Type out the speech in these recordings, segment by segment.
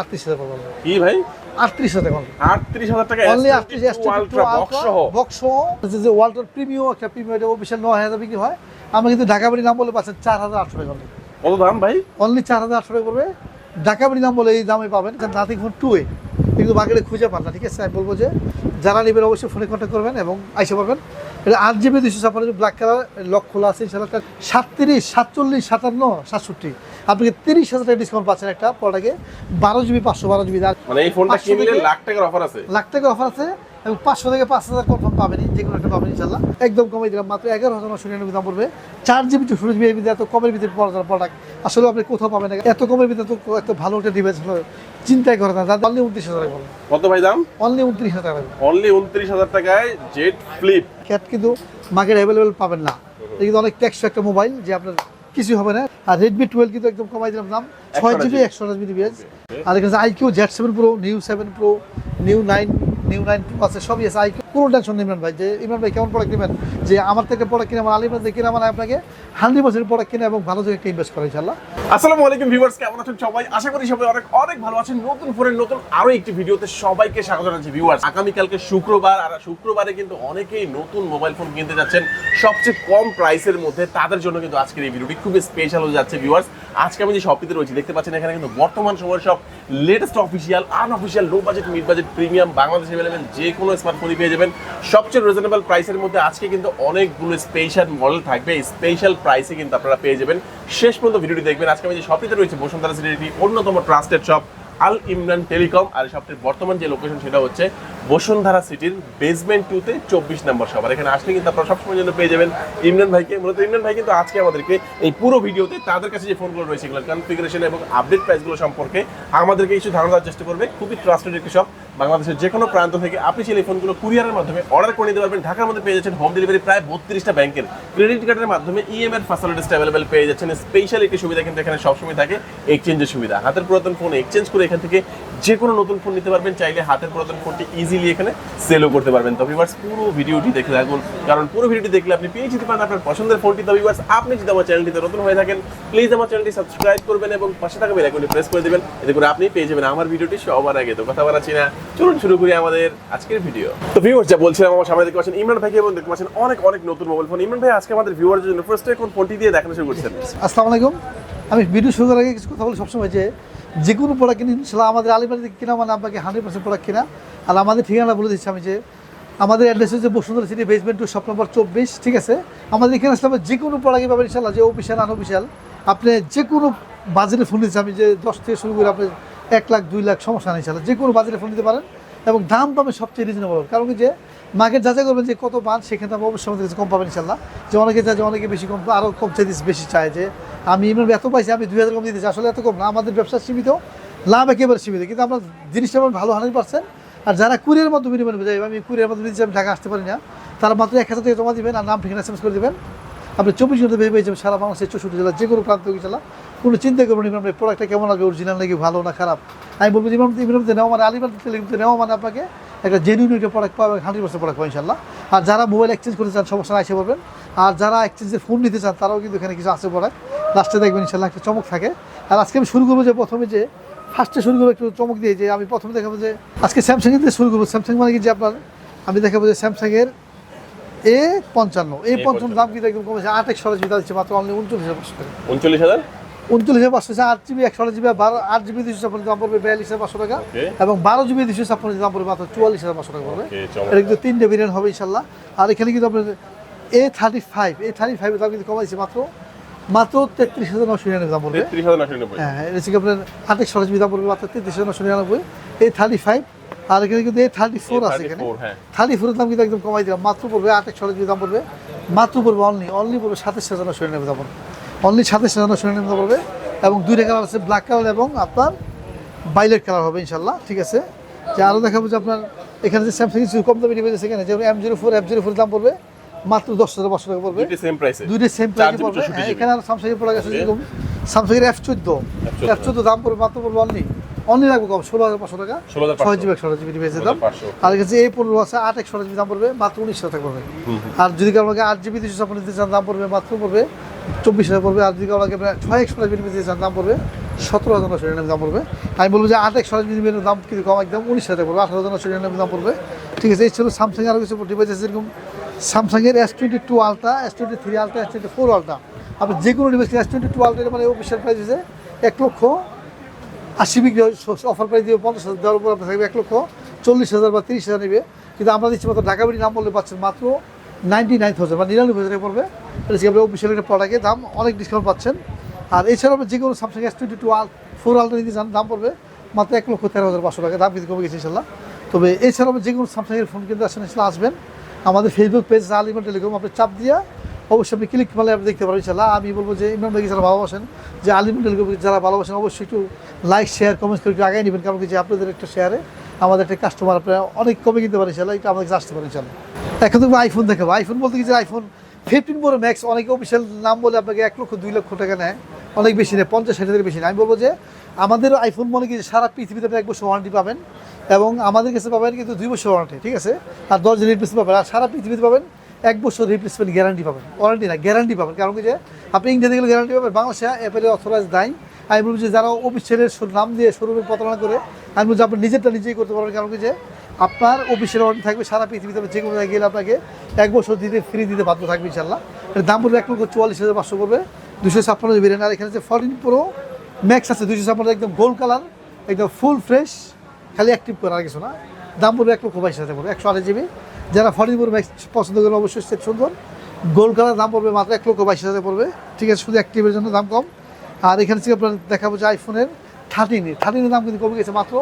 আটত্রিশ হাজার পড়বে কি ভাই? আটত্রিশ হাজার টাকা আটত্রিশ হাজার টাকা অনলি আটত্রিশ বক্স যে ওয়াল্টার প্রিমিয়াম একটা প্রিমিয়াম এটা বিশাল নয় হাজার বিক্রি হয়। আমরা কিন্তু ঢাকা বাড়ি নাম বলে পাচ্ছেন চার হাজার আটশো টাকা কত দাম ভাই? অনলি চার হাজার আটশো টাকা পড়বে। ঢাকা বাড়ি নাম বলে এই দামে পাবেন। নাথিং ফোন টু এ কিন্তু বাকিটা খুঁজে পান না ঠিক আছে? আমি বলব যে যারা নেবেন অবশ্যই ফোনে কন্ট্যাক্ট করবেন এবং আইসে পারবেন এটা আট জিবি দুশো ছাপ্পান্ন ব্ল্যাক কালার লক খোলা আছে ইনশাল্লাহ সাতত্রিশ সাতচল্লিশ সাতান্ন সাতষট্টি। আপনি তিরিশ হাজার টাকা ডিসকাউন্ট পাচ্ছেন একটা পরটাকে বারো জিবি পাঁচশো বারো জিবি মানে এই ফোনটা কিনলে লাখ টাকার অফার আছে। লাখ টাকার অফার আছে। এবং পাঁচশো থেকে পাঁচ হাজার কনফার্ম পাবেনই যে কোনো একটা পাবেন ইনশাল্লাহ একদম কমে দিলাম মাত্র এগারো হাজার নশো নিরানব্বই দাম পড়বে। চার জিবি টু ষোলো জিবি এর ভিতরে এত কমের ভিতরে যায় প্রোডাক্ট আসলে আপনি কোথাও পাবেন না। এত কমের ভিতরে তো এত ভালো একটা ডিভাইস হলো চিন্তাই করে না। যার অনলি উনত্রিশ হাজার টাকা কত ভাই দাম? অনলি উনত্রিশ হাজার টাকা। অনলি উনত্রিশ হাজার টাকায় জেট ফ্লিপ। ক্যাট কিন্তু মার্কেট অ্যাভেলেবেল পাবেন না। কিন্তু অনেক ট্যাক্স একটা মোবাইল যে আপনার কিছু হবে না। আর রেডমি টুয়েলভ কিন্তু একদম কমাই দিলাম দাম। ছয় জিবি একশো আঠাশ জিবি আর এখানে iQOO Z seven pro Neo seven pro Neo nine Neo nine pro আছে সবই আছে আইকিউ কোনো টেনশন ইমরান ভাই, যে ইমরান ভাই কেমন প্রোডাক্ট নেবেন? যে আমার থেকে প্রোডাক্ট কিনে, আমার আলিমার থেকে কিনে মানে আপনাকে হান্ড্রেড পার্সেন্ট প্রোডাক্ট কিনে এবং ভালো জায়গায় ইনভেস্ট করে ইনশাল্লাহ আসসালামু আলাইকুম ভিউয়ার্স কেমন আছেন সবাই? আশা করি সবাই অনেক অনেক ভালো আছেন। নতুন ফোনের নতুন আরও একটি ভিডিওতে সবাইকে স্বাগত জানাচ্ছি ভিউয়ার্স আগামী কালকে শুক্রবার, আর শুক্রবারে কিন্তু অনেকেই নতুন মোবাইল ফোন কিনতে যাচ্ছেন। সবচেয়ে কম প্রাইসের মধ্যে তাদের জন্য কিন্তু আজকের এই ভিডিওটি খুবই স্পেশাল হয়ে যাচ্ছে ভিউয়ার্স আজকে আমি যে শপটিতে রয়েছি, দেখতে পাচ্ছেন এখানে কিন্তু বর্তমান সময়ের সব latest official unofficial low budget mid budget premium Bangladesh available যে কোনো স্মার্টফোনই পেয়ে যাবেন। সবচেয়ে রিজনেবল প্রাইসের মধ্যে আজকে কিন্তু অনেকগুলো স্পেশাল মডেল থাকবে। স্পেশাল প্রাইসে কিন্তু আপনারা পেয়ে যাবেন। শেষ পর্যন্ত ভিডিওটি দেখবেন। আজকে আমি যে শপটিতে রয়েছে বসুন্ধরা সিটির অন্যতম trusted shop Al Imran telecom, আর শপটির বর্তমান যে লোকেশন সেটা হচ্ছে বসুন্ধরা সিটির বেসমেন্ট টুতে চব্বিশ নম্বর আর এখানে আসলে কিন্তু আপনারা সবসময় জন্য পেয়ে যাবেন ইমরান ভাইকে। মূলত ইমরান ভাই কিন্তু আজকে আমাদেরকে এই পুরো ভিডিওতে তাদের কাছে যে ফোনগুলো রয়েছে এগুলোর কনফিগারেশন এবং আপডেট প্রাইসগুলো সম্পর্কে আমাদেরকে কিছু ধারণা দেওয়ার চেষ্টা করবে। খুবই ট্রাস্টেড একটি শপ বাংলাদেশের যে কোনো প্রান্ত থেকে আপনি সেই ফোনগুলো কুরিয়ারের মাধ্যমে অর্ডার করে নিতে পারবেন। ঢাকার মধ্যে পেয়ে যাচ্ছেন হোম ডেলিভারি প্রায় বত্রিশটা ব্যাংকের। ক্রেডিট কার্ডের মাধ্যমে ইএমআই ফ্যাসিলিটিসটা অ্যাভেলেবেল পেয়ে যাচ্ছেন। স্পেশাল একটি সুবিধা কিন্তু এখানে সবসময় থাকে এক্সচেঞ্জের সুবিধা। হাতের পুরাতন ফোন এক্সচেঞ্জ করে এখান থেকে যে কোনো নতুন ফোন নিতে পারবেন, চাইলে হাতের পুরাতন ফোনটি ইজিলি এখানে সেলও করতে পারবেন। তো ভিউয়ার্স পুরো ভিডিওটি দেখে থাকুন। কারণ পুরো ভিডিওটি দেখলে আপনি পেয়ে যেতে পারেন আপনার পছন্দের ফোনটি তো ভিউয়ার্স আপনি যদি আমার চ্যানেলটিতে নতুন হয়ে থাকেন প্লিজ আমার চ্যানেলটি সাবস্ক্রাইব করবেন এবং পাশে থাকা বেল আইকনটি প্রেস করে দেবেন। এতে করে আপনি পেয়ে যাবেন আমার ভিডিওটি সবার আগে। তো কথা বলা না। চলুন শুরু করি আমাদের আজকের ভিডিও তো ভিউয়ার্স যা বলছিলাম, আমার সামনে দেখতে পাচ্ছেন ইমরান ভাইকে এবং দেখতে পাচ্ছেন অনেক অনেক নতুন মোবাইল ফোন ইমরান ভাই, আজকে আমাদের ভিউয়ারদের জন্য ফার্স্ট কোন ফোনটি দিয়ে দেখানো শুরু করছেন? আসসালামু আলাইকুম। আমি ভিডিও শুরু করার আগে কিছু কথা বলি সবসময় যে যে কোনো প্রোডাক্ট কিনে ইনশাল্লাহ আমাদের আলিবাড়ি থেকে কিনা মানে আপনাকে হান্ড্রেড পার্সেন্ট প্রোডাক্ট কিনা। আর আমাদের ঠিকানা বলে দিচ্ছি আমি যে, আমাদের অ্যাড্রেস হচ্ছে Bashundhara city basement two shop number চব্বিশ, ঠিক আছে? আমাদের এখানে আসলে যে কোনো প্রোডাক্টই পাবেন ইনশাল্লাহ, যে অফিসিয়াল আনঅফিসিয়াল আপনি যে কোনো বাজারে ফোন দিচ্ছি আমি যে দশ থেকে শুরু করে আপনি এক লাখ, দুই লাখ, সমস্যা নেই ইনশাল্লাহ। যে কোনো বাজারে ফোন দিতে পারেন। এবং দাম পাবেন সবচেয়ে রিজনেবল কারণ কি যে মার্কেট যাচাই করবেন যে কত বান সেখানে আপনি অবশ্যই আমাদের কাছে কম পাবেন ইনশাল্লাহ যে অনেকে চায় যে অনেকে বেশি কম আরও কম চাইতে বেশি চায় যে, আমি ইমরান এত পাইছি, আমি দুই হাজার কম দিতেছি, আসলে এত কম না, আমাদের ব্যবসা সীমিত, লাভ একেবারে সীমিত। কিন্তু আমরা জিনিসটা আমার ভালো হান্ড্রেড পার্সেন্ট। আর যারা কুরিয়ার মাধ্যমে নেবেন আমি কুরিয়ার মাধ্যমে দিচ্ছি আমি ঢাকা আসতে পারি না, তারা মাত্র এক হাজার টাকা জমা দিবেন আর নাম ঠিকানা এসএমএস করে দেবেন। আপনি চব্বিশ ঘণ্টা ভেবে পেয়ে যাবেন, সারা বাংলাদেশের চৌষট্টি জেলা যে কোনো প্রান্ত জেলা কোনো চিন্তা করবেন ইমরান ভাই প্রোডাক্টটা কেমন লাগবে অরিজিনাল নাকি ভালো না খারাপ? আমি বলব ইমরান ইমরান নেওয়া মানে আলিবাদ থেকে নেওয়া মানে আপনাকে একটা জেনুইন একটা প্রোডাক্ট পাবেন হান্ড্রেড পার্সেন্ট প্রোডাক্ট পাবেন ইনশাল্লাহ আর যারা মোবাইল এক্সচেঞ্জ করতে চান, সমস্যা এসে পারবেন আর যারা এক্সচেঞ্জের ফোন নিতে চান, তারাও কিন্তু এখানে কিছু আছে প্রোডাক্ট লাস্টে দেখবেন ইনশাল্লাহ একটা চমক থাকে। আর আজকে আমি শুরু করব যে প্রথমে যে ফার্স্টে শুরু করব, একটু চমক দিয়ে যে, আমি প্রথমে দেখাবো যে, আজকে স্যামসাংয়ের দিয়ে শুরু করব। স্যামসাং মানে কি যে আপনার, আমি দেখাবো যে স্যামসাংয়ের এ পঞ্চান্ন। এই পঞ্চান্ন দাম কিন্তু একদম কমেছে? আট একশো জিবি দিচ্ছে মাত্র অনলি উনচল্লিশ হাজার পাঁচশো টাকা। উনচল্লিশ হাজার? উনচল্লিশ হাজার পাঁচশো আট জিবি একশো জিবি বারো আট জিবি দুশো ছাপ্পান্ন দাম পড়বে বিয়াল্লিশ হাজার পাঁচশো টাকা. এবং বারো জিবি দুশো ছাপ্পান্ন দাম পড়বে মাত্র চুয়াল্লিশ হাজার পাঁচশো টাকা পড়বে। এটা কিন্তু তিনটে ভেরিয়েন্ট হবে ইনশাল্লাহ আর এখানে কিন্তু আপনার A thirty five A thirty ফাইভের দাম কিন্তু কমাইছে মাত্র মাত্র তেত্রিশ হাজার নশো নিরানব্বই দাম পড়বে। হ্যাঁ এটা হচ্ছে আপনার আটেক সরজ দাম পড়বে মাত্র তেত্রিশ হাজার নশো নিরানব্বই। এ থার্টি ফাইভ আর এখানে কিন্তু এ থার্টি ফোর আছে এখানে। A34 হ্যাঁ। থার্টি ফোরের দাম কিন্তু একদম কমাই দিলাম। মাত্র পড়বে আটেক সরজ দাম পড়বে মাত্র পড়বে অনলি অনলি পড়বে সাতাশ হাজার নশো নিরানব্বই দাম পড়বে। অনলি সাতাশ হাজার নশো নিরানব্বই দাম পড়বে এবং দুইটা কালার আছে ব্ল্যাক কালার এবং আপনার বাইলেট কালার হবে ইনশাল্লাহ ঠিক আছে? যে আরও দেখাবো যে আপনার এখানে যে স্যামসাং কিছু কম দামে নিবে সেখানে যেমন M zero four F zero four দাম পড়বে মাত্র দশ হাজার পাঁচশো টাকা পড়বে। দুইটি সেম প্রাইসে পড়বে। হ্যাঁ। এখানে আর স্যামসাংয়ের প্রোডাক্ট আছে Okay. যেরকম। স্যামসাংয়ের এফ চোদ্দ। F14 এফ চোদ্দ দাম পড়বে মাত্র পড়বে অনলি অনলি লাগবে কম ষোলো হাজার পাঁচশো টাকা। ছয় জিবি একশো জিবি ডিভাইসের দাম। 16,500 আর কাছে এই পনেরো আছে আট একশো জিবি দাম পড়বে মাত্র উনিশ হাজার টাকা পড়বে। আর যদি কারও আট জিবি দুশো ছাপ্পান্ন দিতে চান দাম পড়বে মাত্র পড়বে চব্বিশ হাজার পড়বে। আর যদি কারও লাগে ছয় একশো জিবি দিতে চান দাম পড়বে সতেরো হাজার নশো নিরানব্বই দাম পড়বে। আমি বলব যে আট একশো জিবির দাম কিন্তু কম একদম উনিশ হাজার পড়বে আঠারো হাজার নশো নিরানব্বই দাম পড়বে। ঠিক আছে এই ছিল স্যামসাং আরও কিছু ডিভাইস আছে যেরকম স্যামসাংয়ের S twenty two ultra S twenty three ultra S twenty four ultra আপনি যে কোনো device S twenty two ultra মানে অফিসিয়াল প্রাইস হচ্ছে এক লক্ষ আশি বিক্রি অফার প্রাইস দিয়ে পঞ্চাশ হাজার, দেওয়ার উপর আপনার থাকবে এক লক্ষ চল্লিশ হাজার বা তিরিশ হাজার নেবে। কিন্তু আমরা দিচ্ছি মাত্র ঢাকা বাড়ি নাম বললে পাচ্ছেন মাত্র নাইনটি নাইন থাউজেন্ড বা নিরানব্বই হাজারে পড়বে। এটা হচ্ছে আপনার অফিসিয়াল একটা প্রোডাক্টের দাম অনেক ডিসকাউন্ট পাচ্ছেন। আর এছাড়াও যে কোনো Samsung S twenty two four ultra নিতে চান, দাম পড়বে মাত্র এক লক্ষ তেরো হাজার পাঁচশো টাকা। দাম কিন্তু কমে গেছে ইনশাল্লাহ। তবে এছাড়াও যে কোনো স্যামসাংয়ের ফোন কিন্তু আসেন আসবেন। আমাদের ফেসবুক পেজ আলিমান টেলিকম আপনি চাপ দিয়া অবশ্যই আপনি ক্লিক করলে আপনি দেখতে পারেন ইনশাল্লাহ আমি বলব যে ইমরান ভাইকে যারা ভালোবাসেন, যে আলিম টেলিকম যারা ভালোবাসেন, অবশ্যই একটু লাইক শেয়ার কমেন্টস করে একটু আগে নেবেন। কারণ যে আপনাদের একটা শেয়ারে আমাদের একটা কাস্টমার আপনারা অনেক কমে কিনতে পারেন ইনশাল্লাহ এটা আমাদের কাছে আসতে পারেন ইনশাল্লাহ এখন তুমি আইফোন দেখাবো আইফোন বলতে কি যে আইফোন ফিফটিন প্রো ম্যাক্স অনেকে অফিসিয়াল নাম বলে আপনাকে এক লক্ষ, দুই লক্ষ টাকা নেয়। অনেক বেশি নেয়, পঞ্চাশ ষাট হাজার বেশি নেয়। আমি বলব যে, আমাদের আইফোন মনে কি সারা পৃথিবীতে আপনি এক বছর ওয়ারেন্টি পাবেন এবং আমাদের কাছে পাবেন কিন্তু দুই বছর ওয়ারেন্টি ঠিক আছে? আর দশ দিন রিপ্লেসমেন্ট পাবেন। আর সারা পৃথিবীতে পাবেন এক বছর রিপ্লেসমেন্ট গ্যারান্টি পাবেন। ওয়ারেন্টি না গ্যারান্টি পাবেন। কারণ কি যে, আপনি ইন্ডিয়াতে গেলে গ্যারান্টি পাবেন, বাংলাদেশে অ্যাপেলে অথরাইজ দেয় আমি বলব যে, যারা অফিসিয়ালের নাম দিয়ে শোরুমে প্রতারণা করে, আমি বলছি আপনি নিজেরটা নিজেই করতে পারবেন। কারণ কি যে, আপনার অফিসের ওয়ারেন্টি থাকবে সারা পৃথিবীতে। যে কোনো জায়গায় গেলে আপনাকে এক বছর দিতে ফ্রি দিতে বাধ্য থাকবে ইনশাল্লাহ এর দাম পড়বে এক লক্ষ চুয়াল্লিশ হাজার পাঁচশো করবে দুশো ছাপ্পান্ন জিবি আর এখানে যে ফর্টিন প্রো ম্যাক্স আছে দুশো ছাপ্পান্ন, একদম গোল্ড কালার একদম ফুল ফ্রেশ খালি অ্যাক্টিভ করা আর কিছু না। দাম পড়বে এক লক্ষ বাইশ হাজার পড়বে, একশো আঠাশ জিবি যারা ফর্টিন প্রো ম্যাক্স পছন্দ করেন অবশ্যই সেট সুন্দর। গোল্ড কালার দাম পড়বে মাত্র এক লক্ষ বাইশ হাজার পড়বে। ঠিক আছে, শুধু অ্যাক্টিভের জন্য দাম কম। আর এখানে থেকে আপনার দেখাবো যে আইফোনের থার্টিনের থার্টিনের দাম কিন্তু কমে গেছে মাত্র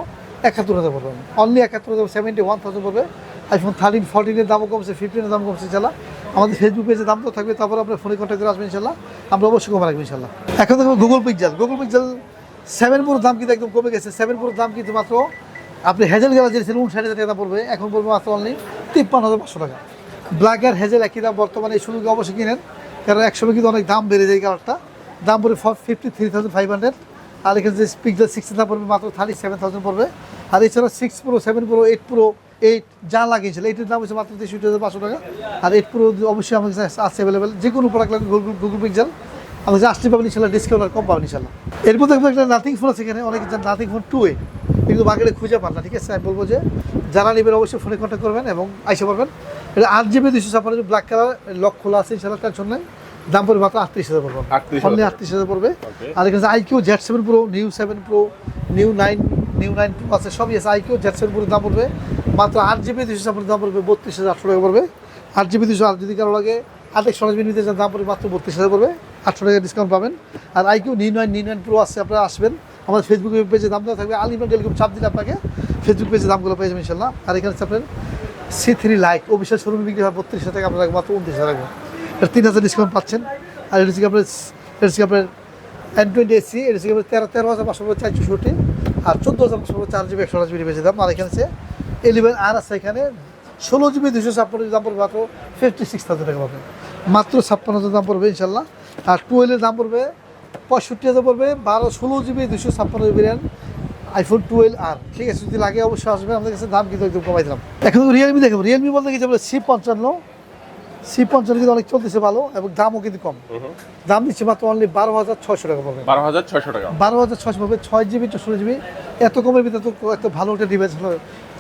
একাত্তর হাজার পড়বে। অনলি একাত্তর হাজার সেভেন্টি ওয়ান থাউজেন্ড পড়বে। আইফোন থার্টিন ফোরটিনের দামও কমছে ফিফটিনের দাম কমছে ইনশাল্লাহ আমাদের ফেসবুক পেজে দাম তো থাকবে, তারপর আপনার ফোনে কন্ট্যাক্ট করে আসবেন ইনশাল্লাহ আমরা অবশ্যই কমে রাখব ইনশাল্লাহ এখন দেখো Google Pixel Google Pixel seven প্রোর দাম কিন্তু একদম কমে গেছে। সেভেন প্রোর দাম কিন্তু মাত্র আপনি হেজেল গেলা যে উনষাট হাজার টাকা পড়বে। এখন পড়বে মাত্র অনলি তিপ্পান্ন হাজার পাঁচশো টাকা। ব্ল্যাক আর হেজেল একই দাম বর্তমানে এই সুযোগে অবশ্যই কিনেন। কারণ একসময় কিন্তু অনেক দাম বেড়ে যায় কালারটা দাম পড়বে fifty three thousand five hundred আর এখানে যে পিকজাল সিক্সের দাম পড়বে মাত্র থার্টি সেভেন থাউজেন্ড পড়বে। আর এছাড়া six pro seven pro eight pro eight যা লাগিয়েছিল এইটের দাম হচ্ছে মাত্র তেষট্টি হাজার পাঁচশো টাকা। আর এইট প্রো অবশ্যই আমার কাছে আছে অ্যাভেলেবেল যে কোনো প্রোডাক্ট লাগবে গুগল গুগল পিকজাল আমাদের আসতে পাবেন ইনশাল্লাহ ডিসকাউন্ট আর কম পাবেন ইনশাল্লাহ। এরপর দেখব একটা নাথিং ফোন আছে এখানে অনেকে নাথিং ফোন টু এ কিন্তু মার্কেটে খুঁজে পান না ঠিক আছে? আমি বলব যে যারা নেবেন অবশ্যই ফোনে কন্ট্যাক্ট করবেন এবং আইসে পারবেন এটা আট জিবি দুশো ছাপ্পান্ন ব্ল্যাক কালার লক খোলা আছে ইনশাল্লাহ টেনশন নেই। দাম পড়বে মাত্র আটত্রিশ হাজার পড়বে। 38,000 অনলি আটত্রিশ হাজার পড়বে। আর এখানে iQOO Z seven pro Neo seven pro Neo nine Neo nine pro আছে সবই আছে। আইকিউ জেড সেভেন প্রোর দাম পড়বে মাত্র আট জিবি দুশো ছাপ্পান্ন দাম পড়বে বত্রিশ হাজার আটশো টাকা পড়বে। আট জিবি দুশো আর যদি কারও লাগে আট একশো আঠাশ মিনিটের দাম পড়বে মাত্র বত্রিশ হাজার পড়বে। আটশো টাকা ডিসকাউন্ট পাবেন। আর iQOO Neo nine Neo nine pro আছে, আপনারা আসবেন। আমাদের ফেসবুক পেজে দাম দেওয়া থাকবে। আলিমেন্ট টেলিকম চাপ দিলে আপনাকে ফেসবুক পেজে দামগুলো পেয়ে যাবেন ইনশাল্লাহ। আর এখানে হচ্ছে আপনার সি থ্রি লাইট অফিসের শোরুমে বিক্রি হয় বত্রিশ হাজার টাকা, আপনার মাত্র উনত্রিশ হাজার রাখবেন এটা তিন হাজার ডিসকাউন্ট পাচ্ছেন। আর এটা হচ্ছে আপনার এটা হচ্ছে আপনার এন টোয়েন্টি এসি এটা হচ্ছে তেরো তেরো হাজার পাঁচশো চার চৌষট্টি আর চোদ্দ হাজার পাঁচশো চার জিবি, একশো আঠাশ জিবি বেশি দাম। আর এখানে আছে এলিভেন আর আছে এখানে। ষোলো জিবি দুশো ছাপ্পান্ন দাম পড়বে মাত্র ফিফটি সিক্স থাউজেন্ড টাকা পাবেন। মাত্র ছাপ্পান্ন হাজার দাম পড়বে ইনশাল্লাহ। আর টুয়েলভের দাম পড়বে পঁয়ষট্টি হাজার পড়বে বারো ষোলো জিবি দুশো ছাপ্পান্ন জিবি র্যাম আইফোন টুয়েলভ আর ঠিক আছে যদি লাগে অবশ্যই আসবে আমাদের কাছে দাম কিন্তু একদম কমাই দিলাম। এখন রিয়েলমি দেখব রিয়েলমি বলতে কি সি পঞ্চান্ন সি পঞ্চান্ন কিন্তু অনেক চলতেছে ভালো এবং দামও কিন্তু কম। দাম দিচ্ছে মাত্র অনলি বারো হাজার ছয়শো টাকা পড়বে। বারো হাজার ছয়শো টাকা। বারো হাজার ছয়শো পড়বে ছয় জিবি চৌষট্টি জিবি এত কমের ভিতরে তো এত ভালো একটা ডিভাইস হলো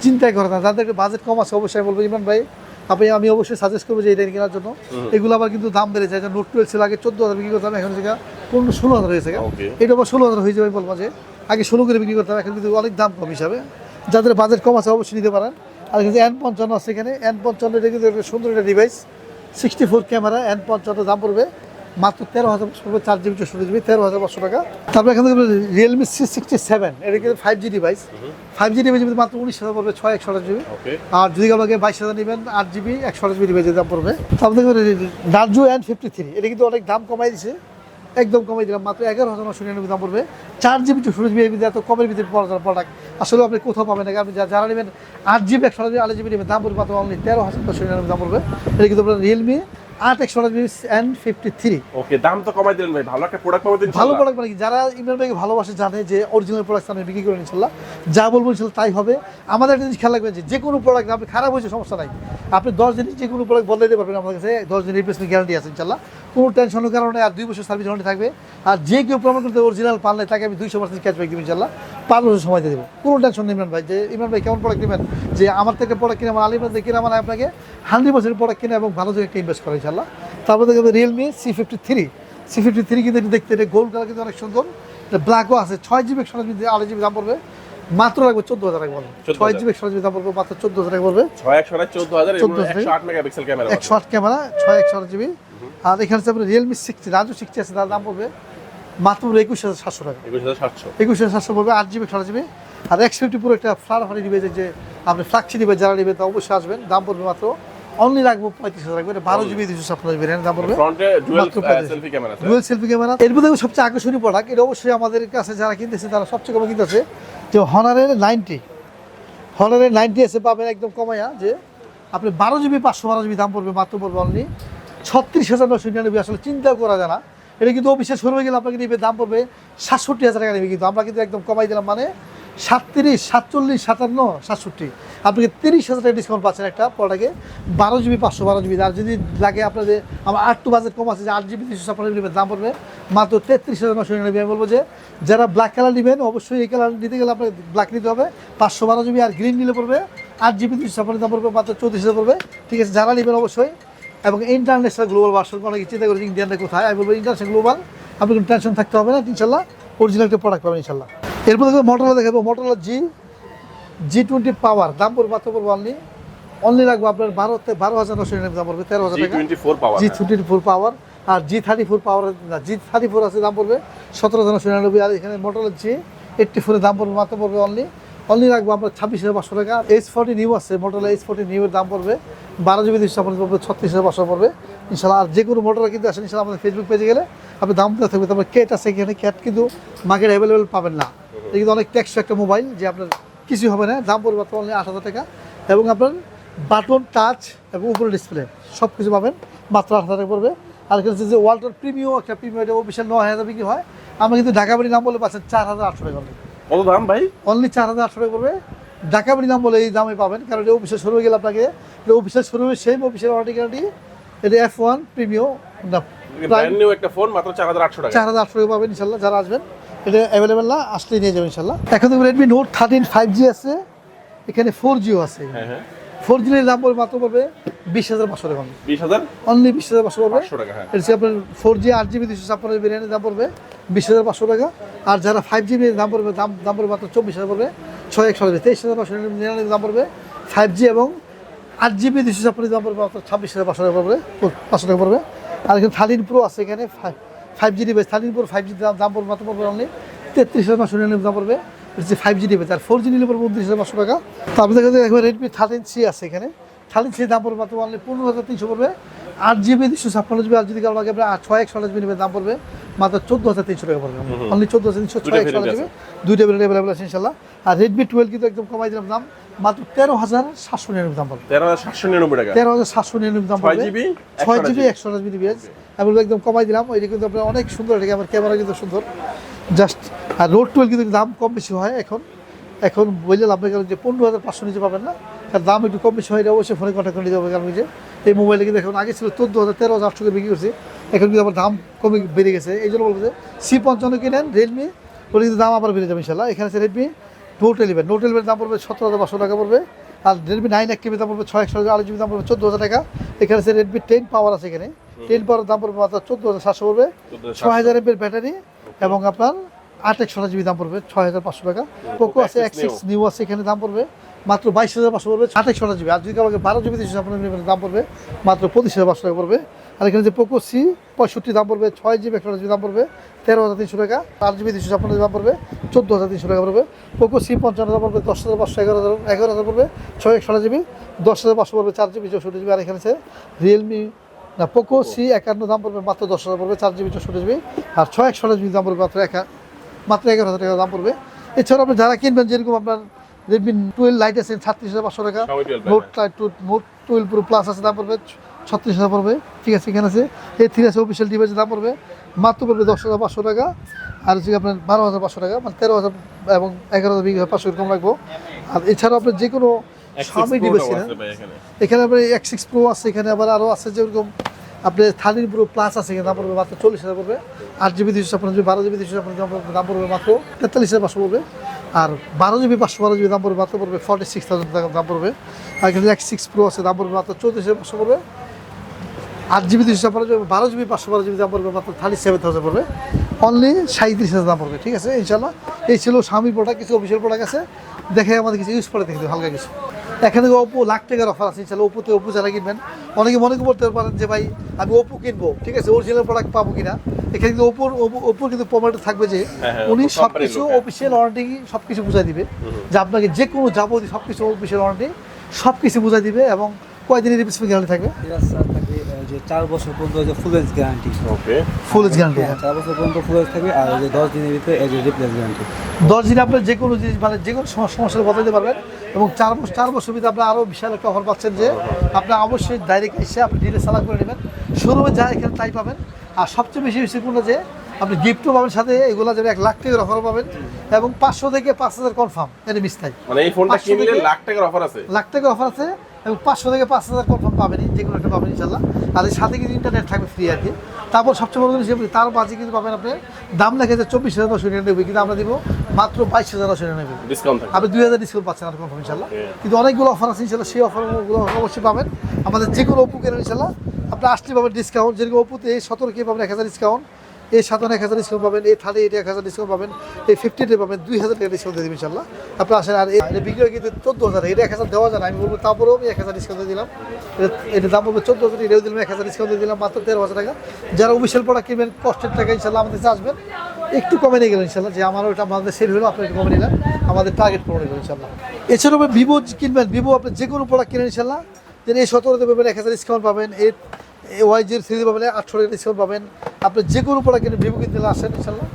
চিন্তাই করে না। যাদের বাজেট কম আছে অবশ্যই বলব ইমরান ভাই আপনি আমি অবশ্যই সাজেস্ট করব যে এটা কেনার জন্য। এগুলো আবার কিন্তু দাম বেড়েছে। একটা নোট টুয়েলভ ছিল আগে চোদ্দ হাজার বিক্রি করতাম এখন থেকে পনেরো ষোলো হাজার হয়েছে। এটা আবার ষোলো হাজার হয়ে যাবে বলব যে আগে ষোলো করে বিক্রি করতাম এখন কিন্তু অনেক দাম কম হিসাবে। যাদের বাজেট কম আছে অবশ্যই নিতে পারেন। আর কিন্তু এন পঞ্চান্ন আছে এখানে এন পঞ্চান্ন এটা কিন্তু একটা সুন্দর একটা device sixty four camera N পঞ্চান্ন দাম পড়বে। মাত্র তেরো হাজার পাঁচশো পড়বে চার জিবি চৌষট্টি জিবি তেরো হাজার পাঁচশো টাকা। তারপরে এখান থেকে রিয়েলমি সি সিক্সটি সেভেন এটা কিন্তু five G device five G device মাত্র উনিশ হাজার পড়বে ছয় একশো আঠাশ জিবি। আর যদি কাউকে বাইশ হাজার নেবেন আট জিবি একশো আঠাশ জিবি ডিভাইসের দাম পড়বে। তারপরে নার্জো এন ফিফটি থ্রি এটা কিন্তু অনেক দাম কমাই দিছে। একদম কমাই দিলাম মাত্র এগারো হাজার নশো নিরানব্বই দাম পড়বে। চার জিবি চৌষট্টি জিবি এর এত কমের ভিতরে প্রোডাক্ট আসলে আপনি কোথাও পাবেন না আপনি যা- যারা নেবেন আট জিবি একশো আট জিবি নেবেন দাম পড়বে মাত্র অনলি তেরো হাজার নশো নিরানব্বই দাম পড়বে। এটা কিন্তু আপনার রিয়েলমি আট একশো ফিফটি থ্রি ওকে দাম তো কমাই দিলেন ভাই ভালো একটা প্রোডাক্ট পাবেন ভালো প্রোডাক্ট মানে যারা ইমরান ভাইকে ভালোবাসে জানে যে অরিজিনাল প্রোডাক্ট আমি বিক্রি করেন ইনশাল্লাহ। যা বলব ইনশাল্লাহ তাই হবে। আমাদের একটা জিনিস খেয়াল রাখবেন যে যে কোনো প্রোডাক্ট আপনি খারাপ হয়েছে সমস্যা নাই। আপনি দশ দিন যে কোনো প্রোডাক্ট বদলে দিতে পারবেন আমাদের কাছে দশ দিন রিপ্লেসমেন্ট গ্যারান্টি আছে ইনশাল্লাহ। কোনো টেনশনের কারণে আর দুই বছর সার্ভিস ওয়ারেন্টি থাকবে। আর যে কেউ প্রমাণ করতে অরিজিনাল পারলে তাকে আমি দুইশো পার্সেন্ট ক্যাশব্যাক দেবো ইনশাল্লাহ। পাঁচ বছর সময় দিয়ে দেবো। কোনো টেনশন নেই ইমরান ভাই যে ইমরান ভাই কেমন প্রোডাক্ট নেবেন? যে আমার থেকে প্রোডাক্ট কিনে আমার আলিমার থেকে কিনে মানে আপনাকে হান্ড্রেড পার্সেন্ট প্রোডাক্ট কিনে এবং ভালো জায়গায় ইনভেস্ট করে ইনশাল্লাহ তারপরে দেখবেন Realme C fifty three C fifty three কিন্তু এটা দেখতে গোল্ড কালার কিন্তু অনেক সুন্দর। এটা ব্ল্যাকও আছে ছয় জিবি একশো জিবি আড়াই জিবি দাম পড়বে। মাত্র লাগবে চোদ্দ হাজার টাকা পড়বে। ছয় জিবি একশো জিবি দাম পড়বে মাত্র চোদ্দ হাজার টাকা পড়বে। ছয় একশো চোদ্দ হাজার 14,000 একশো আট মেগাপিক্সেল ক্যামেরা একশো আট ক্যামেরা ছয় একশো জিবি। আর এখানে হচ্ছে রিয়েলমি সিক্সটি রাজু সিক্সটি আছে তার দাম পড়বে মাত্র একুশ হাজার সাতশো টাকা। একুশ হাজার সাতশো। একুশ হাজার সাতশো পড়বে আট জিবি আঠারো জিবি। আর এক্স ফিফটি পুরো একটা ফ্লার ফানি নিবে যে আপনি ফ্লাক্সি নিবে যারা নিবে তা অবশ্যই আসবেন দাম পড়বে মাত্র অনলি রাখব পঁয়ত্রিশ হাজার রাখবে বারো জিবি দুশো ছাপ্পান্ন জিবি দাম পড়বে ডুয়েল সেলফি ক্যামেরা এর মধ্যে সবচেয়ে আকর্ষণীয় প্রোডাক্ট এটা অবশ্যই আমাদের কাছে যারা কিনতেছে তারা সবচেয়ে কমে কিনতেছে যে হনারের নাইনটি হনারের নাইনটি এসে পাবেন একদম কমাইয়া যে আপনি বারো জিবি পাঁচশো বারো জিবি দাম পড়বে মাত্র পড়বে অনলি ছত্রিশ হাজার নশো নিরানব্বই আসলে চিন্তা করা যায় না। এটা কিন্তু অফিসের শুরু হয়ে গেলে আপনাকে নিবে দাম পড়বে সাতষট্টি হাজার টাকা নেবে কিন্তু আমরা কিন্তু একদম কমাই দিলাম মানে সাতত্রিশ, সাতচল্লিশ, সাতান্ন, সাতষট্টি। আপনি তিরিশ হাজার টাকা ডিসকাউন্ট পাচ্ছেন একটা প্রোডাক্টে বারো জিবি, পাঁচশো বারো জিবি। আর যদি লাগে আপনাদের আমার আট টু বাজেট কম আছে, যে আট জিবি, তিনশো ছাপ্পান্ন দাম পড়বে, মাত্র তেত্রিশ হাজার নশো নিরানব্বই। আমি বলব যে, যারা ব্ল্যাক কালার নেবেন, অবশ্যই এই কালার নিতে গেলে আপনাকে ব্ল্যাক নিতে হবে। পাঁচশো বারো জিবি আর গ্রিন নিলে পড়বে, আট জিবি, তিনশো ছাপ্পান্ন দাম পড়বে, মাত্র চৌত্রিশ হাজার পড়বে। ঠিক আছে, যারা নেবেন অবশ্যই। এবং ইন্টারন্যাশনাল গ্লোবাল ভার্সন অনেকে চিন্তা করেছি ইন্ডিয়ানটা কোথায়? আমি বলব ইন্টারন্যাশনাল গ্লোবাল আপনি কোনো টেনশন থাকতে হবে না, ইনশাল্লাহ অরিজিনাল একটা প্রোডাক্ট পাবেন ইনশাল্লাহ। এরপর দেখব মোটরলা দেখাবো। মোটরলা জি জি টোয়েন্টি পাওয়ার দাম পড়বে মাত্র পড়ব অনলি অনলি লাগবে আপনার বারো বারো হাজার নশো নিরানব্বই দাম পড়বে তেরো হাজার জি টাকা। Twenty four power G thirty four power আর জি থার্টি ফোর পাওয়ার না জি থার্টি ফোর আছে দাম পড়বে সতেরো হাজার নশো নিরানব্বই। আর এখানে মোটরের জি এইট্টি ফোরের দাম পড়বে মাত্র পড়বে অনলি অনলি রাখব আপনার ছাব্বিশ হাজার পাঁচশো টাকা। এইচ ফোর্টি নিউ আছে মোটরের এইচ ফোর্টি নিউয়ের দাম পড়বে বারো জিবি দুশো আপনার পড়বে ছত্রিশ হাজার পাঁচশো পড়বে। ইনশাল্লাহ আর যে কোনো মোটর কিন্তু আসেন ইনশাল্লাহ আমাদের ফেসবুক পেজে গেলে আপনি দাম দেওয়া থাকবে তারপর কেট আছে এখানে ক্যাট কিন্তু মার্কেট অ্যাভেলেবেল পাবেন না। কিন্তু অনেক ট্যাক্স একটা মোবাইল যে আপনার কিছু হবে না দাম পড়বে অনলি আট হাজার টাকা। এবং আপনার বাটন টাচ এবং উপরে ডিসপ্লে সব কিছু পাবেন মাত্র আট হাজার টাকা পড়বে। আর এখানে যে ওয়াল্টার প্রিমিয়াম একটা প্রিমিয়াম এটা বিশাল নয় হাজার বিক্রি হয়। আমরা কিন্তু ঢাকা বাড়ি নাম বলে পাচ্ছেন চার হাজার আটশো টাকা কত দাম ভাই? অনলি চার হাজার আটশো টাকা পড়বে। ঢাকা বাড়ি নাম বলে এই দামে পাবেন কারণ এটা অফিসের শুরু হয়ে গেলে আপনাকে এটা অফিসের শুরু হয়ে সেম অফিসের ওয়ারেন্টি গ্যারান্টি এটা এফ ওয়ান প্রিমিয়াম না একটা ফোন মাত্র চার হাজার আটশো টাকা। চার হাজার আটশো টাকা পাবেন ইনশাল্লাহ যারা আসবেন। এটা অ্যাভেলেবেল না আসলেই নিয়ে যাবেন ইনশাল্লাহ এখন Redmi note thirteen five G আছে এখানে ফোর জিও আছে। হ্যাঁ হ্যাঁ। ফোর জির দাম পড়বে মাত্র পড়বে বিশ হাজার পাঁচশো টাকা। বিশ হাজার? অনলি বিশ হাজার পাঁচশো পড়বে। হ্যাঁ। এটা আপনার ফোর জি আট জিবি দুশো ছাপ্পান্ন বিরিয়ানির দাম পড়বে বিশ হাজার পাঁচশো টাকা। আর যারা ফাইভ জিবি দাম পড়বে দাম দাম পড়বে মাত্র চব্বিশ হাজার পড়বে ছয় একশো তেইশ হাজার পাঁচশো নিরানব্বই দাম পড়বে। ফাইভ জি এবং আট জিবি দুশো ছাপ্পান্ন দাম পড়বে মাত্র ছাব্বিশ হাজার পাঁচশো টাকা পড়বে পাঁচশো টাকা পড়বে। আর এখানে থার্টিন প্রো আছে এখানে five G device thirteen pro five G দাম পড়বে, মাত্র পড়বে অনলি তেত্রিশ হাজার পাঁচশো নিরানব্বই দাম পড়বে। হচ্ছে ফাইভ জি ডিভাইস আর ফোর জি নিলে পড়বে উনত্রিশ হাজার পাঁচশো টাকা। তারপরে দেখা যায় রেডমি থার্টিন সি আছে এখানে। থার্টিন সি দাম পড়বে মাত্র অনলি পনেরো হাজার তিনশো পড়বে। আট জিবি দুশো ছাপ্পান্ন জিবি আর যদি কারও লাগে আপনার ছয় একশো জিবি নেবে দাম পড়বে মাত্র চোদ্দ হাজার তিনশো টাকা পড়বে। অনলি চোদ্দ হাজার তিনশো ছয় একশো জিবি। দুইটা বেরোলে অ্যাভেলেবল আছে ইনশাল্লাহ। আর রেডমি টুয়েলভ কিন্তু একদম কমাই দিলাম দাম মাত্র তেরো হাজার সাতশো নিরানব্বই দাম পড়বে। তেরো হাজার সাতশো নিরানব্বই টাকা। তেরো হাজার সাতশো নিরানব্বই দাম ছয় পড়বে ছয় জিবি একশো আঠাশ জিবি। বিএস এবং একদম কমাই দিলাম ওইটা কিন্তু আপনার অনেক সুন্দর এটা আমার ক্যামেরা কিন্তু সুন্দর। জাস্ট আর রোড টুয়েলভ কিন্তু দাম কম বেশি হয় এখন। এখন বললাম আপনাকে যে পনেরো হাজার পাঁচশো নিচে পাবেন না। তার দাম একটু কম বেশি হয় এটা অবশ্যই ফোনে কন্ট্যাক্ট করে নিতে হবে কারণ যে এই মোবাইলে কিন্তু এখন আগে ছিল চোদ্দ হাজার তেরো হাজার আটশো বিক্রি করছে। এখন কিন্তু আবার দাম কমে বেড়ে গেছে। এই জন্য বলব যে সি পঞ্চান্ন কিনেন রিয়েলমি ওর কিন্তু দাম আবার বেড়ে যাবে ইনশাল্লাহ এখানে আছে Redmi note eleven note eleven দাম পড়বে সতেরো হাজার পাঁচশো টাকা পড়বে। আর রেডমি নাইন এক কেবি দাম পড়বে ছয় একশো আট জিবি দাম পড়বে চোদ্দ হাজার টাকা। এখানে আছে রেডমি টেন পাওয়ার আছে এখানে। টেন পাওয়ার দাম পড়বে মাত্র চোদ্দ হাজার সাতশো পড়বে। 14,700 ছয় হাজার এমপের ব্যাটারি এবং আপনার আট একশো জিবি দাম পড়বে ছয় হাজার পাঁচশো টাকা। পোকো আছে এক্স সিক্স নিউ আছে এখানে দাম পড়বে। মাত্র বাইশ হাজার পাঁচশো পড়বে আট একশো জিবি। আর যদি কাউকে বারো জিবি দুশো আপনার দাম পড়বে মাত্র পঁচিশ হাজার পাঁচশো টাকা পড়বে। আর এখানে যে পোকো সি পঁয়ষট্টি, দাম পড়বে ছয় জিবি একশো জিবি দাম পড়বে তেরো হাজার তিনশো টাকা। আট জিবি দুশো ছাপ্পান্ন দাম পড়বে চোদ্দ হাজার তিনশো টাকা পড়বে। পোকো সি পঞ্চান্ন দাম পড়বে, দশ হাজার পাঁচশো, এগারো হাজার এগারো হাজার পড়বে, ছয় একশো জিবি, দশ হাজার পাঁচশো পড়বে, চার জিবি, চৌষট্টি জিবি। আর এখানে আছে রিয়েলমি না পোকো সি একান্ন দাম পড়বে, মাত্র দশ হাজার পড়বে, চার জিবি, চৌষট্টি জিবি। আর ছয় একশো জিবি দাম পড়বে, মাত্র একা মাত্র এগারো হাজার টাকা দাম পড়বে। এছাড়াও আপনি যারা কিনবেন, যেরকম আপনার রেডমি টুয়েলভ লাইট আছে ছাত্রিশ হাজার পাঁচশো টাকা। Xiaomi 12 note lite note twelve pro plus আছে দাম পড়বে ছত্রিশ হাজার পড়বে। ঠিক আছে এখানে আছে। এ থ্রি আছে অফিসিয়াল ডিভাইসের দাম পড়বে। মাত্র পড়বে দশ হাজার পাঁচশো টাকা। আর হচ্ছে আপনার বারো হাজার পাঁচশো টাকা মানে তেরো হাজার এবং এগারো হাজার বিশ হাজার পাঁচশো এরকম রাখব আর এছাড়াও আপনার যে কোনো স্বামী ডিভাইস এখানে। আপনার এক্স সিক্স প্রো আছে এখানে আবার আরও আছে যেরকম আপনার থার্টিন প্রো প্লাস আছে এখানে দাম পড়বে মাত্র চল্লিশ হাজার পড়বে। আট জিবি দুশো জিবি বারো জিবি দুশো পড়বে- দাম পড়বে মাত্র তেতাল্লিশ হাজার পাঁচশো পড়বে। আর বারো জিবি, পাঁচশো বারো জিবি দাম পড়বে মাত্র পড়বে ফর্টি সিক্স থাউজেন্ড টাকা দাম পড়বে। আর এখানে এক সিক্স প্রো আছে, দাম পড়বে মাত্র চৌত্রিশ পাঁচশো পড়বে। আট জিবি দুশো দাম পড়বে বারো জিবি, পাঁচশো বারো জিবি দাম পড়বে মাত্র থার্টি সেভেন থাউজেন্ড পড়বে। অনলি সাঁত্রিশ হাজার দাম পড়বে, ঠিক আছে? ইনশাল্লাহ এই ছিল স্বামী প্রোডাক্ট কিছু অফিসিয়াল প্রোডাক্ট আছে। দেখে আমাদের কিছু ইউজ করে দেখে, হালকা কিছু। এখানে ওপো লাখ টাকার অফার আছে ইনশাল্লাহ ওপোতে ওপো যারা কিনবেন অনেকে মনে করতে পারেন যে ভাই আমি ওপো কিনবো ঠিক আছে অরিজিনাল প্রোডাক্ট পাবো কিনা? এখানে কিন্তু ওপোর ওপোর কিন্তু প্রমাণটা থাকবে যে হ্যাঁ, হ্যাঁ, উনি সব কিছু। অফিসিয়াল ওয়ারেন্টি সব কিছু বুঝাই দিবে। যে আপনাকে যে কোনো যাবতীয় সব কিছু অফিসিয়াল ওয়ারেন্টি সব কিছু বুঝাই দিবে এবং কয়দিনের রিপ্লেসমেন্ট গ্যারান্টি থাকবে। যে চার বছর পর্যন্ত যে full age guarantee okay full age guarantee চার বছর পর্যন্ত ফুল এজ থাকবে আর যে দশ দিনের ভিতরে যে রিপ্লেস গ্যারান্টি দশ দিনে আপনার যে কোনো জিনিস মানে যে কোনো সমস্যা বদলাতে পারবেন। এবং চার বছর চার বছর ভিতরে আপনার আরও বিশাল একটা অফার পাচ্ছেন যে আপনি অবশ্যই ডাইরেক্ট এসে আপনি ডিটেল সালাক করে নেবেন। শোরুমে যা এখানে তাই পাবেন। আর সবচেয়ে বেশি বেশি কোনো যে আপনি গিফটও পাবেন সাথে এগুলো যেন এক লাখ টাকার অফার পাবেন। এবং পাঁচশো থেকে পাঁচ হাজার কনফার্ম এটা মিস মানে এই ফোনটা কিনলে থেকে- লাখ টাকার অফার আছে। লাখ টাকার অফার আছে। এবং পাঁচশো থেকে পাঁচ হাজার কনফার্ম পাবেনই যে কোনো একটা পাবেন ইনশাল্লাহ। এর সাথে কিন্তু ইন্টারনেট থাকবে ফ্রি আর কি। তারপর সবচেয়ে বড় জিনিস তার মাঝে কিন্তু পাবেন আপনি দাম লেখা যায় চব্বিশ হাজার নশো নিরানব্বই কিন্তু আমরা দিব মাত্র বাইশ হাজার নশো নিরানব্বই। আপনি দুই হাজার ডিসকাউন্ট পাচ্ছেন আর কনফার্ম ইনশাল্লাহ। কিন্তু অনেকগুলো অফার আছে ইনশাল্লাহ সেই অফারগুলো অবশ্যই পাবেন। আমাদের যে কোনো ওপো কেনেন ইনশাল্লাহ আপনি আসলে পাবেন ডিসকাউন্ট যেরকম ওপোতে সতেরো কে পাবেন এক হাজার ডিসকাউন্ট এই সাতান্ন এক হাজার ডিসকাউন্ট পাবেন, এই থার্টি এইট এক হাজার ডিসকাউন্ট পাবেন, এই ফিফটিতে পাবেন, দুই হাজার টাকা ডিসকাউন্ট দিয়ে দেবেন আপনি আসেন আর এটা বিক্রি কিন্তু চোদ্দ হাজার, এটা এক হাজার দেওয়া যায় আমি বলব তারপরেও আমি এক হাজার ডিসকাউন্ট দিলাম। এটা এটা দাম পড়বে চোদ্দ হাজার, এটাও দিলাম এক হাজার ডিসকাউন্ট দিয়ে দিলাম, মাত্র তেরো হাজার টাকা। যারা অফিসিয়াল প্রোডাক্ট কিনবেন কষ্টের টাকা ইনশাল্লাহ আমাদের কাছে আসবেন। একটু কমে নিয়ে গেলেন ইনশাল্লাহ যে আমার ওটা আমাদের সেল হলো, আপনি একটু কমে নিলেন, আমাদের টার্গেট পূরণ হলো ইনশাল্লাহ এছাড়াও ভিভো কিনবেন ভিভো আপনি যে কোনো প্রোডাক্ট কিনেন ইনশাল্লাহ যে এই সতেরোতে পাবেন, এক হাজার ডিসকাউন্ট পাবেন, এই ওয়াই জির থ্রি পাবেন আটশো ডিসকাউন্ট পাবেন। আপনি যে কোনো প্রোডাক্ট কিনে ভিভো কিনতে আসেন ইনশাল্লাহ।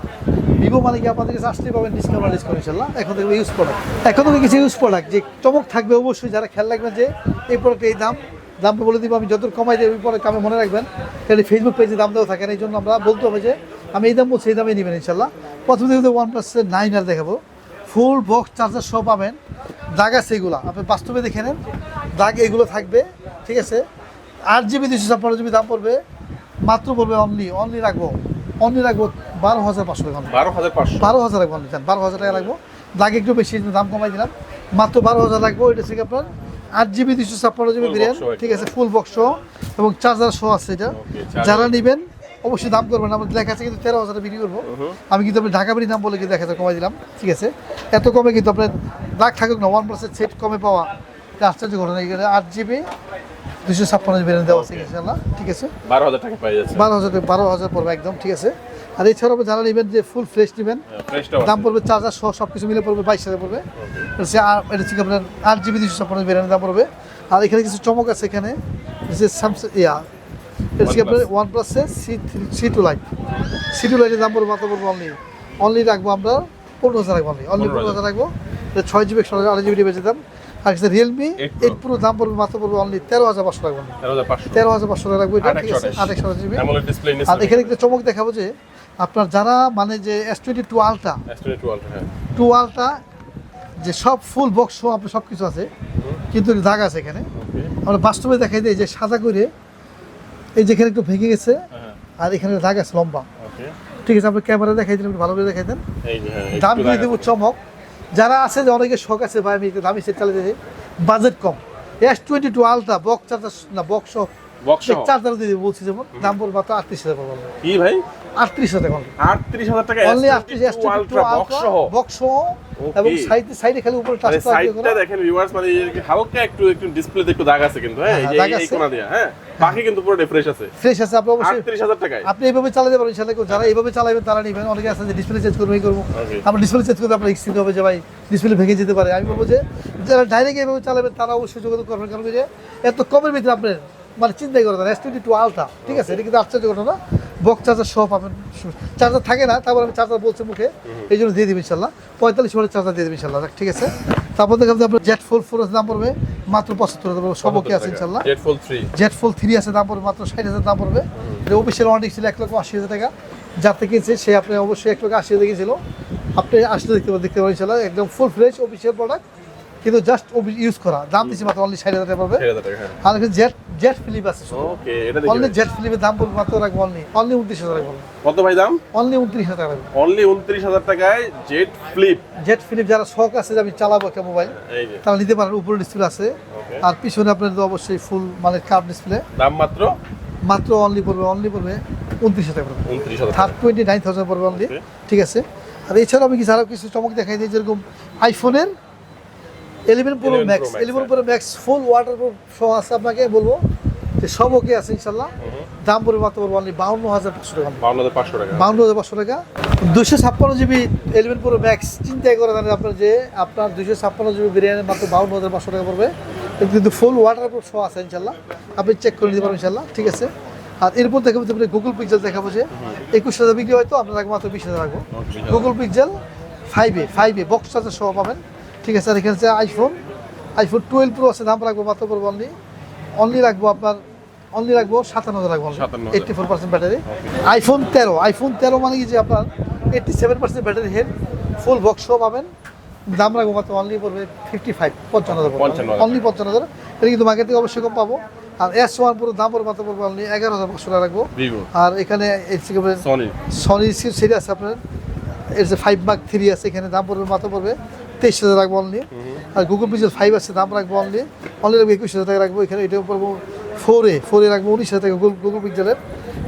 ভিভো মানে কি আপনাদের কাছে আসতেই পাবেন ডিসকাউন্ট ডিসকাউন্ট ইনশাল্লাহ। এখন থেকে ইউজ প্রোডাক্ট এখন থেকে কিছু ইউজ প্রোডাক্ট যে চমক থাকবে অবশ্যই, যারা খেয়াল রাখবেন যে এই প্রোডাক্ট এই দাম, দামটা বলে দিব, আমি যত কমাই দেবো পরে কামে মনে রাখবেন। তাহলে ফেসবুক পেজে দাম দেওয়া থাকেন এই জন্য আমরা বলতে হবে যে আমি এই দাম বলছি, এই দামে নেবেন ইনশাল্লাহ। প্রথমে দেখতে ওয়ান প্লাস নাইন আর দেখাবো। ফুল বক্স চার্জার সব পাবেন। দাগ আছে এগুলো। আপনি বাস্তবে দেখে নেন। দাগ এগুলো থাকবে, ঠিক আছে? আট জিবি দুশো ছাপ্পান্ন জিবি দাম পড়বে মাত্র পড়বে অনলি অনলি রাখব অনলি রাখব বারো হাজার পাঁচশো টাকা বারো হাজার পাঁচশো। বারো হাজার রাখব অনলি বারো হাজার টাকা রাখব দাগ একটু বেশি দাম কমাই দিলাম। মাত্র বারো হাজার রাখব এটা থেকে আপনার। আট জিবি দুশো ছাপ্পান্ন জিবি বিরিয়ান ঠিক আছে ফুল বক্স এবং চার্জার শো আছে এটা। যারা নেবেন অবশ্যই দাম করবেন। আমাদের লেখা আছে কিন্তু তেরো হাজারে বিক্রি করব। আমি কিন্তু আপনি ঢাকা বাড়ি নাম বলে কিন্তু হাজার কমাই দিলাম ঠিক আছে। এত কমে কিন্তু আপনার দাগ থাকুক না ওয়ান প্লাসের সেট কমে পাওয়া আশ্চর্য ঘটনা। আট জিবি দুশো ছাপ্পান্ন জিবি দেওয়া আছে ইনশাল্লাহ ঠিক আছে? বারো হাজার টাকা পাই যাচ্ছে। বারো হাজার বারো হাজার পড়বে একদম ঠিক আছে? আর এছাড়াও যারা নেবেন যে ফুল ফ্রেশ নেবেন দাম পড়বে চার্জার সহ সব কিছু মিলে পড়বে বাইশ হাজার পড়বে। আর- এটা হচ্ছে আপনার আট জিবি দুশো ছাপ্পান্ন বেরানোর দাম পড়বে। আর এখানে কিছু চমক আছে এখানে। যে স্যামসাং ইয়া। এটা হচ্ছে আপনার ওয়ান প্লাসের C three C two light C two লাইটের দাম পড়বে মাত্র পড়বে অনলি অনলি রাখব আমরা পনেরো হাজার রাখব অনলি অনলি পনেরো হাজার। রাখব। ছয় জিবি একশো আট জিবি বেঁচে দাম। আর রিয়েলমি 8 এইট প্রো দাম পড়বে মাত্র পড়বে অনলি তেরো হাজার পাঁচশো রাখব তেরো হাজার পাঁচশো। টাকা রাখব এটা ঠিক আছে। আট একশো জিবি আর এখানে একটা চমক দেখাবো যে আপনার যারা মানে যে এস টোয়েন্টি টু হ্যাঁ। টু আলট্রা যে সব ফুল বক্স আপনার সব কিছু আছে কিন্তু দাগ আছে এখানে। আমরা বাস্তবে দেখাই দিই যে সাদা করে এই যেখানে একটু ভেঙে গেছে হ্যাঁ। আর এখানে দাগ আছে লম্বা। ঠিক আছে আপনি ক্যামেরা দেখাই দিন ভালো করে দেখাই দেন। হ্যাঁ দাম দিয়ে দেবো চমক। যারা আছে যে অনেকে শখ আছে ভাই আমি দামি সেট চালাতে চাই। বাজেট কম। S twenty two ultra box charger না বক্স সহ। চার্জার দিয়ে বলছি যেমন দাম পড়বে মাত্র আটত্রিশ হাজার কি ভাই? আটত্রিশ হাজার টাকা। আটত্রিশ হাজার টাকা অনলি আটত্রিশ এস টোয়েন্টি আলট্রা বক্স সহ? Box Okay. এবং সাইডে সাইডে খালি উপরে মানে টাচটা সাইডটা দেখেন ভিউয়ার্স মানে এই যে হালকা একটু একটু ডিসপ্লেতে একটু দাগ আছে কিন্তু হ্যাঁ? এই হ্যাঁ, যে এই- এই কোণা দিয়া হ্যাঁ? বাকি কিন্তু পুরো ফ্রেশ আছে। ফ্রেশ আছে আপনি অবশ্যই আটত্রিশ হাজার টাকায়। আপনি এইভাবে চালাতে পারেন ইনশাআল্লাহ যারা এইভাবে চালাবেন তারা নেবেন। অনেকে আছে যে ডিসপ্লে চেঞ্জ করব এই করব. আমরা ডিসপ্লে চেঞ্জ করতে আপনার হবে যে ভাই ডিসপ্লে ভেঙে যেতে পারে। আমি বলব যে যারা ডাইরেক্ট এইভাবে চালাবেন তারা অবশ্যই যোগাযোগ করবেন। কারণ যে এত কমের ভিতরে আপনার মানে চিন্তাই করে এস টোয়েন্টি টু আলট্রা ঠিক আছে? এটা কিন্তু আশ্চর্য ঘটনা। বক চার্জার সহ পাবেন। চার্জার থাকে না তারপর আমি চার্জার বলছি মুখে এই জন্য দিয়ে দিবি ইনশাল্লাহ পঁয়তাল্লিশ ওয়াটের চার্জার দিয়ে দিবি ইনশাল্লাহ ঠিক আছে? তারপর দেখেন যে আপনার জেট ফোর ফোর দাম পড়বে মাত্র পঁচাত্তর হাজার পড়বে। সব ওকে আছে ইনশাল্লাহ জেট ফুল থ্রি আছে দাম পড়বে মাত্র ষাট হাজার দাম পড়বে। এটা অফিসিয়াল ওয়ারেন্টি ছিল এক লক্ষ আশি হাজার টাকা। যার থেকে কিনছে সে আপনি অবশ্যই এক লক্ষ আশি হাজার কিনছিল। আপনি আসলে দেখতে দেখতে পাবেন ইনশাল্লাহ একদম ফুল ফ্রেশ অফিসিয়াল প্রোডাক্ট কিন্তু জাস্ট ইউজ করা। দাম দিচ্ছে মাত্র অনলি ষাট হাজার টাকা দেবে হ্যাঁ। আর জেট জেট ফিলিপ আছে। অনলি জেট ফিলিপের দাম পড়বে মাত্র রাখব অনলি অনলি উনত্রিশ হাজার রাখব কত ভাই দাম? অনলি উনত্রিশ হাজার টাকা অনলি উনত্রিশ হাজার টাকায় জেট ফ্লিপ জেট ফিলিপ যারা শখ আছে যে আমি চালাবো একটা মোবাইল এই যে। তারা নিতে পারেন উপরে ডিসপ্লে আছে। ওকে আর পিছনে আপনার তো অবশ্যই ফুল মানে কার্ভ ডিসপ্লে দাম মাত্র? মাত্র অনলি পড়বে অনলি পড়বে উনত্রিশ হাজার টাকা পড়বে। থার্ড টোয়েন্টি নাইন থাউজেন্ড পড়বে অনলি ঠিক আছে? আর এছাড়াও আমি কিছু আরও কিছু চমক দেখাই দিই যেরকম আইফোনের eleven pro max eleven pro max full waterproof সহ আছে আপনাকে বলব যে সব ওকে আছে ইনশাল্লাহ। দাম পড়বে মাত্র পড়বে অনলি বাউন্ন হাজার পাঁচশো টাকা। বাউন্ন হাজার পাঁচশো টাকা। বাউন্ন হাজার পাঁচশো টাকা। দুশো ছাপ্পান্ন জিবি ইলেভেন প্রো ম্যাক্স চিন্তাই করে জানেন আপনার যে আপনার দুশো ছাপ্পান্ন জিবি বিরিয়ানি মাত্র বাউন্ন হাজার পাঁচশো টাকা পড়বে। কিন্তু ফুল ওয়াটার প্রুফ সহ আছে ইনশাল্লাহ। আপনি চেক করে নিতে পারবেন ইনশাল্লাহ ঠিক আছে? আর এরপর দেখাবো আপনি গুগল পিক্সেল দেখাবো যে একুশ হাজার বিক্রি হয়তো রাখব মাত্র বিশ হাজার রাখব Google Pixel five five box charger সহ পাবেন। ঠিক আছে আর এখানে আছে আইফোন আইফোন টুয়েলভ প্রো আছে দাম রাখব মাত্র পড়ব অনলি অনলি রাখব আপনার অনলি রাখব সাতান্ন হাজার রাখব 57,000 eighty four percent battery iPhone তেরো আইফোন তেরো মানে কি যে আপনার eighty seven percent battery health full box পাবেন। দাম রাখব মাত্র অনলি পড়বে ফিফটি ফাইভ পঞ্চান্ন হাজার। অনলি পঞ্চান্ন হাজার। এটা কিন্তু মার্কেট থেকে অবশ্যই কম পাবো। আর এস ওয়ান পুরো দাম পড়বে মাত্র পড়বে অনলি এগারো হাজার পাঁচশো টাকা রাখব। আর এখানে সনি সনি সিরি আছে আপনার। এর যে ফাইভ মার্ক থ্রি আছে এখানে দাম পড়বে মাত্র পড়বে তেইশ হাজার রাখব অনলি আর গুগল পিক্সেল ফাইভ আছে দাম রাখব অনলি অনলি রাখব একুশ হাজার টাকা রাখব এখানে এটাও পড়ব ফোর এ ফোর রাখব উনিশ হাজার টাকা গুগল গুগল পিক্সেলের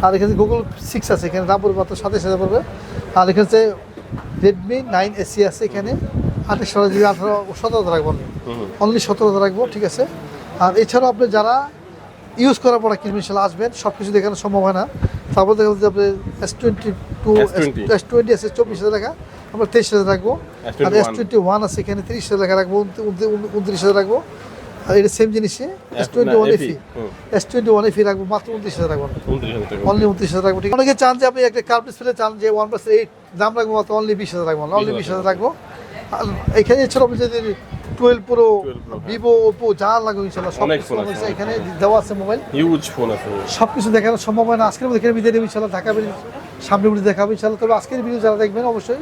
আর এখানে গুগল সিক্স আছে এখানে দাম পড়বে মাত্র সাতাশ হাজার পড়বে। আর এখানে যে রেডমি নাইন এসি আছে এখানে আঠাশ হাজার জিবি আঠারো সতেরো হাজার রাখব অনলি অনলি সতেরো হাজার রাখব ঠিক আছে? আর এছাড়াও আপনি যারা ইউজ করার পরে কিনবেন ইনশাল্লাহ আসবেন। সব কিছু দেখানো সম্ভব হয় না। তারপর দেখা যাচ্ছে আপনি S twenty two S20 S twenty আছে চব্বিশ হাজার টাকা। আমরা তেইশ হাজার রাখব। আর এস টোয়েন্টি ওয়ান আছে এখানে তিরিশ হাজার টাকা রাখব উনত্রি- উনত্রি- উনত্রিশ হাজার রাখব। আর এটা সেম জিনিসে S twenty one FE S twenty one FE রাখব মাত্র উনত্রিশ হাজার রাখব অনলি উনত্রিশ হাজার রাখব ঠিক? অনেকে চান যে আপনি একটা কার্ভ ডিসপ্লে চান যে ওয়ান প্লাস এইট দাম রাখব মাত্র অনলি বিশ হাজার রাখব অনলি বিশ হাজার রাখব। আর এখানে এছাড়াও আপনি যদি twelve pro 12 Pro। Vivo Oppo যা লাগবে ইনশাল্লাহ সব কিছু আছে। এখানে দেওয়া আছে মোবাইল হিউজ ফোন আছে। সব কিছু দেখানো সম্ভব হয় না। আজকের মধ্যে এখানে বিদায় দেবো ইনশাল্লাহ ঢাকা বেরিয়ে সামনে বেরিয়ে দেখাবো ইনশাল্লাহ তবে আজকের ভিডিও যারা দেখবেন অবশ্যই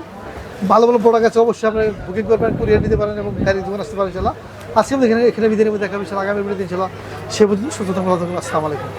ভালো ভালো প্রোডাক্ট আছে, অবশ্যই আপনি বুকিং করবেন কুরিয়ার নিতে পারেন এবং গাড়ি দোকান আসতে পারেন ইনশাল্লাহ আজকে এখানে এখানে বিদায় নেব দেখাবো ইনশাল্লাহ আগামী দিন ইনশাল্লাহ সে পর্যন্ত সুস্থ থাকুন, আসসালামু আলাইকুম।